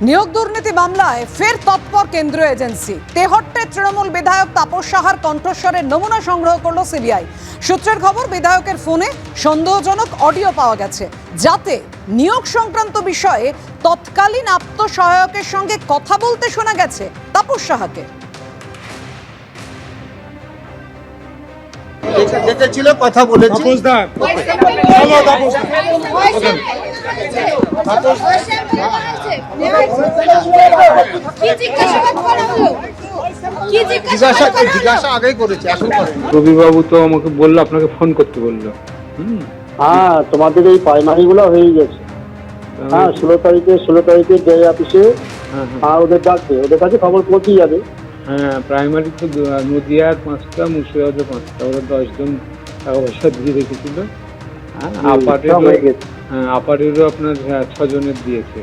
নিয়োগ দুর্নীতি মামলায় ফের তৎপর কেন্দ্রীয় এজেন্সি। তেহট্টের তৃণমূল বিধায়ক তাপস সাহার কণ্ঠস্বরের নমুনা সংগ্রহ করল সিবিআই। সূত্রের খবর বিধায়কের ফোনে সন্দেহজনক অডিও পাওয়া গেছে যাতে নিয়োগ সংক্রান্ত বিষয়ে তৎকালীন আত্মসহায়কের সঙ্গে কথা বলতে শোনা গেছে তাপস সাহাকে। দেখেছিল কথা বলেছি তাপসদার কি জিজ্ঞাসাবাদ করা হলো কি জিজ্ঞাসা আগেই করেছি এখন রবিবাবু তো আমাকে বলল আপনাকে ফোন করতে বলল। হ্যাঁ তোমাদের এই প্রাইমারি গুলো হয়ে গেছে। হ্যাঁ ষোলো তারিখে ষোলো তারিখে ডে অফিসে হ্যাঁ হ্যাঁ। হ্যাঁ ওদের ডাকবে ওদের কাছে খবর পৌঁছে যাবে। হ্যাঁ প্রাইমারি তো নদিয়ার পাঁচটা মুর্শিদাবাদের পাঁচটা। ওরা দশজন টাকা পয়সা দিয়ে রেখেছিল। হ্যাঁ সব আপারেরও হয়ে আপনার হ্যাঁ, ছজনের দিয়েছে।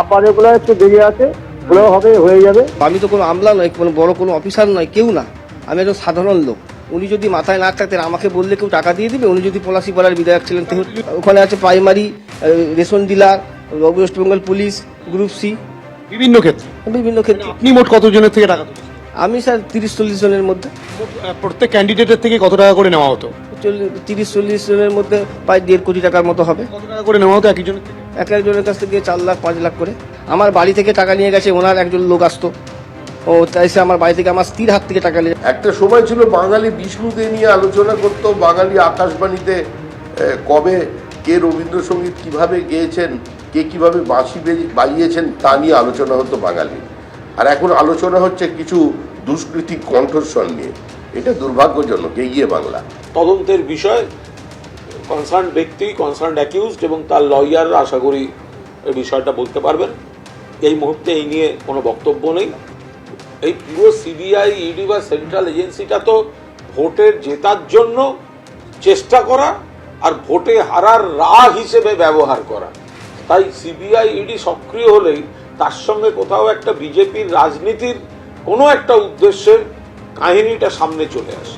আপারে গুলো একটু দেরি আছে ওগুলো হবে হয়ে যাবে। আমি তো কোনো আমলা নয় কোনো বড় কোনো অফিসার নয় কেউ না। আমি একজন সাধারণ লোক। উনি যদি মাথায় না থাকতেন আমাকে বললে কেউ টাকা দিয়ে দিবে? উনি যদি পলাশি পাড়ার বিধায়ক ছিলেন ওখানে আছে primary ration dealer West Bengal police group C বিভিন্ন ক্ষেত্রে? বিভিন্ন ক্ষেত্রে। আপনি মোট কতজনের থেকে টাকা আমি স্যার তিরিশ চল্লিশ জনের মধ্যে। প্রত্যেক ক্যান্ডিডেটের থেকে কত টাকা করে নেওয়া হতো? চল্লিশ তিরিশ চল্লিশ জনের মধ্যে প্রায় দেড় কোটি টাকার মতো হবে। কত টাকা করে নেওয়া হতো একজনের থেকে? এক একজনের কাছ থেকে চার লাখ পাঁচ লাখ করে। আমার বাড়ি থেকে টাকা নিয়ে গেছে ওনার একজন লোক আসতো। ও তাই সে আমার বাড়ি থেকে আমার স্ত্রীর হাত থেকে টাকা নিয়ে একটা সময় ছিল বাঙালি বিষ্ণুদে নিয়ে আলোচনা করতো বাঙালি আকাশবাণীতে কবে কে রবীন্দ্রসঙ্গীত কীভাবে গেয়েছেন কে কীভাবে বাঁশি বেজি- বাজিয়েছেন তা নিয়ে আলোচনা হতো বাঙালি। আর এখন আলোচনা হচ্ছে কিছু দুষ্কৃতি কণ্ঠস্বর নিয়ে। এটা দুর্ভাগ্যজনক, এগিয়ে বাংলা। তদন্তের বিষয় কনসার্ন ব্যক্তি কনসার্ন অ্যাকিউজড এবং তার লয়াররা আশা করি এই বিষয়টা বলতে পারবেন। এই মুহূর্তে এই নিয়ে কোনো বক্তব্য নেই। এই পুরো সিবিআই ইডি বা সেন্ট্রাল এজেন্সিটা তো ভোটের জেতার জন্য চেষ্টা করা আর ভোটে হারার রা হিসেবে ব্যবহার করা। তাই সিবিআই ইডি সক্রিয় হলেই তার সঙ্গে কোথাও একটা বিজেপির রাজনীতির কোনো একটা উদ্দেশ্যে কাহিনীটা সামনে চলে আসে।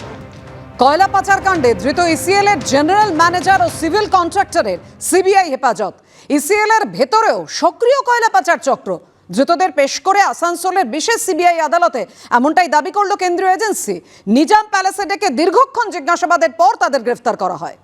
কয়লা পাচার কাণ্ডে ধৃত ইসিএল এর জেনারেল ম্যানেজার ও সিভিল কন্ট্রাক্টরের সিবিআই হেফাজত। ইসিএল এর ভেতরেও সক্রিয় কয়লা পাচার চক্র। ধৃতদের পেশ করে আসানসোলের বিশেষ সিবিআই আদালতে এমনটাই দাবি করল কেন্দ্রীয় এজেন্সি। নিজাম প্যালেসে ডেকে দীর্ঘক্ষণ জিজ্ঞাসাবাদের পর তাদের গ্রেফতার করা হয়।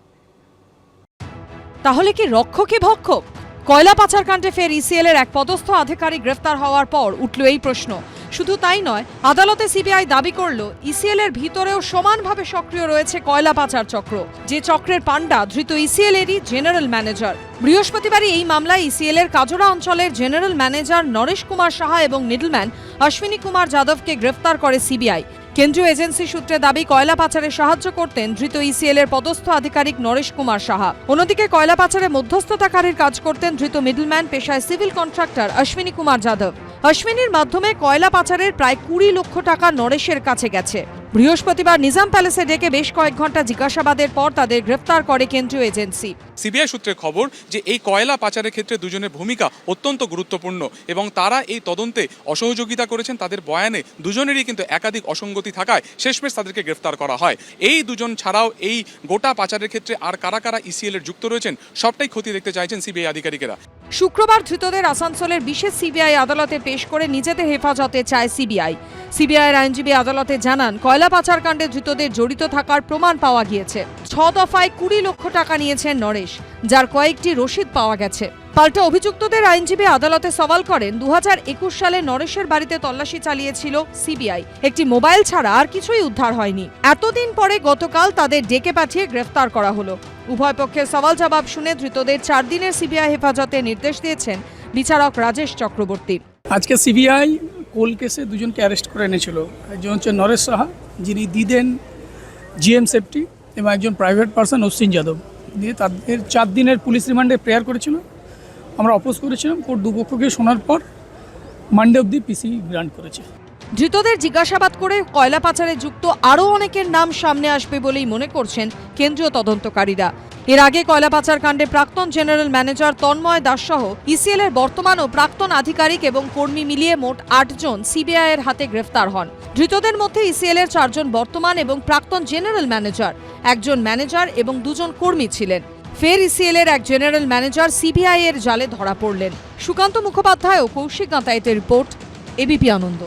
তাহলে কি রক্ষকে ভক্ষক? কয়লা পাচার কাণ্ডে ফের ইসিএল এর এক পদস্থ আধিকারিক গ্রেফতার হওয়ার পর উঠল এই প্রশ্ন। শুধু তাই নয়, আদালতে সিবিআই দাবি করল ইসিএল এর ভিতরেও সমানভাবে সক্রিয় রয়েছে কয়লা পাচার চক্র। যে চক্রের পাণ্ডা ধৃত ইসিএল এরই জেনারেল ম্যানেজার। বৃহস্পতিবারই এই মামলায় ইসিএল এর কাজরা অঞ্চলের জেনারেল ম্যানেজার নরেশ কুমার সাহা এবং মিডলম্যান অশ্বিনী কুমার যাদবকে গ্রেফতার করে সিবিআই। কেন্দ্রীয় এজেন্সি সূত্রে দাবি, কয়লা পাচারে সাহায্য করতেন ধৃত ইসিএল এর পদস্থ আধিকারিক নরেশ কুমার সাহা। অন্যদিকে কয়লা পাচারে মধ্যস্থতাকারীর কাজ করতেন ধৃত মিডলম্যান পেশায় সিভিল কন্ট্রাক্টর অশ্বিনী কুমার যাদব। অশ্বিনীর মাধ্যমে কয়লা পাচারের প্রায় কুড়ি লক্ষ টাকা নরেশের কাছে গেছে। বৃহস্পতিবার নিজাম প্যালেসে ডেকে বেশ কয়েক ঘণ্টা জিজ্ঞাসাবাদের পর তাদের গ্রেফতার করে কেন্দ্রীয় এজেন্সি। সিবিআই সূত্রে খবর যে এই কয়লা পাচারের ক্ষেত্রে দুজনের ভূমিকা অত্যন্ত গুরুত্বপূর্ণ এবং তারা এই তদন্তে অসহযোগিতা করেছেন তাদের বয়ানে দুজনেরই কিন্তু একাধিক অসঙ্গতি থাকায় শেষমেশ তাদেরকে গ্রেফতার করা হয়। এই দুজন ছাড়াও এই গোটা পাচারের ক্ষেত্রে আর কারা কারা ইসিএল এর যুক্ত রয়েছেন সবটাই ক্ষতি দেখতে চাইছেন সিবিআই আধিকারিকেরা। শুক্রবার ধৃতদের আসানসোলের বিশেষ সিবিআই আদালতে পেশ করে নিজেদের হেফাজতে চায় সিবিআই। সিবিআইয়ের আইনজীবী আদালতে জানান, কয়লা পাচারকাণ্ডে ধৃতদের জড়িত থাকার প্রমাণ পাওয়া গিয়েছে। ছ দফায় কুড়ি লক্ষ টাকা নিয়েছেন নরেশ, যার কয়েকটি রসিদ পাওয়া গেছে। পাল্টা অভিযুক্তদের আইনজীবী আদালতে সওয়াল করেন দু একুশ সালে নরেশের বাড়িতে তল্লাশি চালিয়েছিল সিবিআই। একটি মোবাইল ছাড়া আর কিছুই উদ্ধার হয়নি। এতদিন পরে গতকাল তাদের ডেকে পাঠিয়ে গ্রেফতার করা হলো। উভয় পক্ষের সওয়াল জবাব শুনে ধৃতদের চার দিনের সিবিআই হেফাজতে নির্দেশ দিয়েছেন বিচারক রাজেশ চক্রবর্তী। আজকে সিবিআই কোল কেসে দুজনকে অ্যারেস্ট করে এনেছিল। একজন হচ্ছে নরেশ সাহা, যিনি দিদেন জিএম সেফটি এবং একজন প্রাইভেট পার্সন অশ্বিন যাদব। দিয়ে তাদের চার দিনের পুলিশ রিমান্ডে প্রেয়ার করেছিল। আমরা অপোজ করেছিলাম, কোর্ট দুপক্ষকে শোনার পর মানডে অবধি পিসি গ্রান্ট করেছে। ধৃতদের জিজ্ঞাসাবাদ করে কয়লা পাচারে যুক্ত আরও অনেকের নাম সামনে আসবে বলেই মনে করছেন কেন্দ্রীয় তদন্তকারীরা। এর আগে কয়লা পাচার কাণ্ডে প্রাক্তন জেনারেল ম্যানেজার তন্ময় দাস সহ ইসিএল এর বর্তমান ও প্রাক্তন আধিকারিক এবং কর্মী মিলিয়ে মোট আটজন সিবিআই এর হাতে গ্রেফতার হন। ধৃতদের মধ্যে ইসিএল এর চারজন বর্তমান এবং প্রাক্তন জেনারেল ম্যানেজার, একজন ম্যানেজার এবং দুজন কর্মী ছিলেন। ফের ইসিএলের এক জেনারেল ম্যানেজার সিবিআই এর জালে ধরা পড়লেন। সুকান্ত মুখোপাধ্যায় ও কৌশিক গাঁতায়েতের রিপোর্ট এবিপি আনন্দ।